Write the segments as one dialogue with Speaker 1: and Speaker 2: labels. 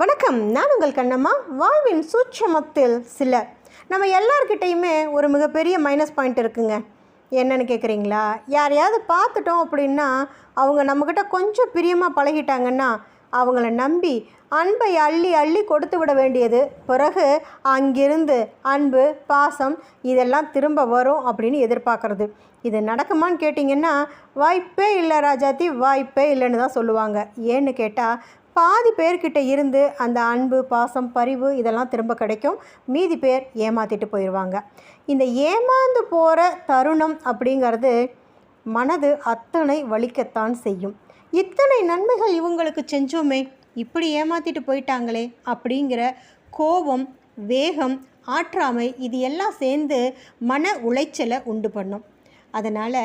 Speaker 1: வணக்கம். நான் உங்கள் கண்ணம்மா. வாழ்வின் சூட்சமத்தில் சில. நம்ம எல்லார்கிட்டேயுமே ஒரு மிகப்பெரிய மைனஸ் பாயிண்ட் இருக்குங்க. என்னன்னு கேட்குறீங்களா யாரையாவது பார்த்துட்டோம் அப்படின்னா அவங்க நம்மக்கிட்ட கொஞ்சம் பிரியமாக பழகிட்டாங்கன்னா அவங்கள நம்பி அன்பை அள்ளி அள்ளி கொடுத்து விட வேண்டியது. பிறகு அங்கிருந்து அன்பு பாசம் இதெல்லாம் திரும்ப வரும் அப்படின்னு எதிர்பார்க்குறது. இது நடக்குமான்னு கேட்டிங்கன்னா வாய்ப்பே இல்லை ராஜாத்தி வாய்ப்பே இல்லைன்னு தான் சொல்லுவாங்க. ஏன்னு கேட்டால் பாதி பேர்கிட்ட இருந்து அந்த அன்பு பாசம் பரிவு இதெல்லாம் திரும்ப கிடைக்கும். மீதி பேர் ஏமாற்றிட்டு போயிடுவாங்க இந்த ஏமாந்து போகிற தருணம் அப்படிங்கிறது மனது அத்தனை வலிக்கத்தான் செய்யும். இத்தனை நன்மைகள் இவங்களுக்கு செஞ்சோமே இப்படி ஏமாற்றிட்டு போயிட்டாங்களே அப்படிங்கிற கோபம் வேகம் ஆற்றாமை இது எல்லாம் சேர்ந்து மன உளைச்சலை உண்டு பண்ணும். அதனால்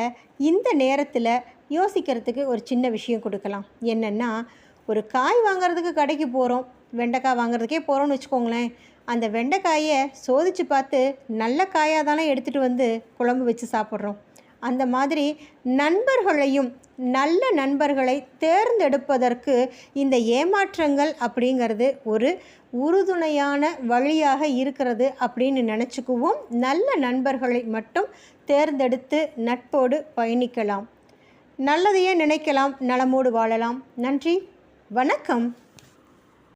Speaker 1: இந்த நேரத்தில் யோசிக்கிறதுக்கு ஒரு சின்ன விஷயம் கொடுக்கலாம். என்னென்னா ஒரு காய் வாங்குறதுக்கு கடைக்கு போகிறோம் வெண்டைக்காய் வாங்குறதுக்கே போகிறோம்னு வச்சுக்கோங்களேன். அந்த வெண்டைக்காயை சோதித்து பார்த்து நல்ல காயாக தானே எடுத்துகிட்டு வந்து குழம்பு வச்சு சாப்பிட்றோம். அந்த மாதிரி நண்பர்களையும் நல்ல நண்பர்களை தேர்ந்தெடுப்பதற்கு இந்த ஏமாற்றங்கள் அப்படிங்கிறது ஒரு உறுதுணையான வழியாக இருக்கிறது அப்படின்னு நினச்சிக்குவோம். நல்ல நண்பர்களை மட்டும் தேர்ந்தெடுத்து நட்போடு பயணிக்கலாம். நல்லதையே நினைக்கலாம் நலமோடு வாழலாம். நன்றி. வணக்கம்.